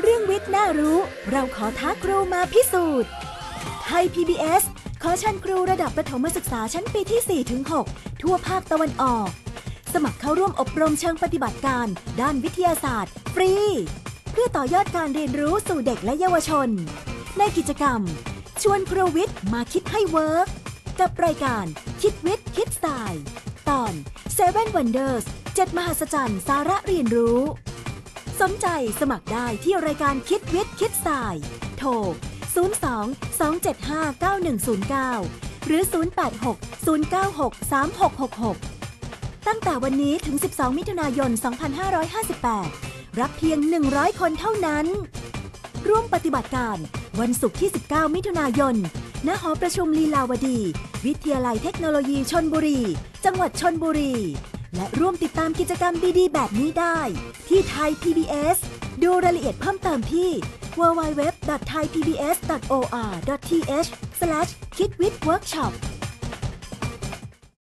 เรื่องวิทย์น่ารู้ เราขอท้าครูมาพิสูจน์ ไทย PBS ขอเชิญครูระดับประถมศึกษาชั้นปีที่4-6ทั่วภาคตะวันออก สมัครเข้าร่วมอบรมเชิงปฏิบัติการ ด้านวิทยาศาสตร์ ฟรี เพื่อต่อยอดการเรียนรู้สู่เด็กและเยาวชน ในกิจกรรม ชวนครูวิทย์มาคิดให้เวิร์กกับรายการคิดวิทย์คิดสไตล์ ตอน Seven Wonders 7มหัศจรรย์สาระเรียนรู้ สนใจสมัครได้ที่รายการคิดวิทย์คิดสาย โทร 02 275 9109 หรือ 086 096 3666 ตั้งแต่วันนี้ถึง 12 มิถุนายน 2558 รับเพียง 100 คนเท่านั้น ร่วมปฏิบัติการวันศุกร์ที่ 19 มิถุนายน ณ หอประชุมลีลาวดี วิทยาลัยเทคโนโลยีชนบุรี จังหวัดชนบุรี และร่วมติดตามกิจกรรมดีๆ แบบนี้ได้ ที่ไทย PBS ดูรายละเอียดเพิ่มเติมที่ www.thaipbs.or.th/kidwithworkshop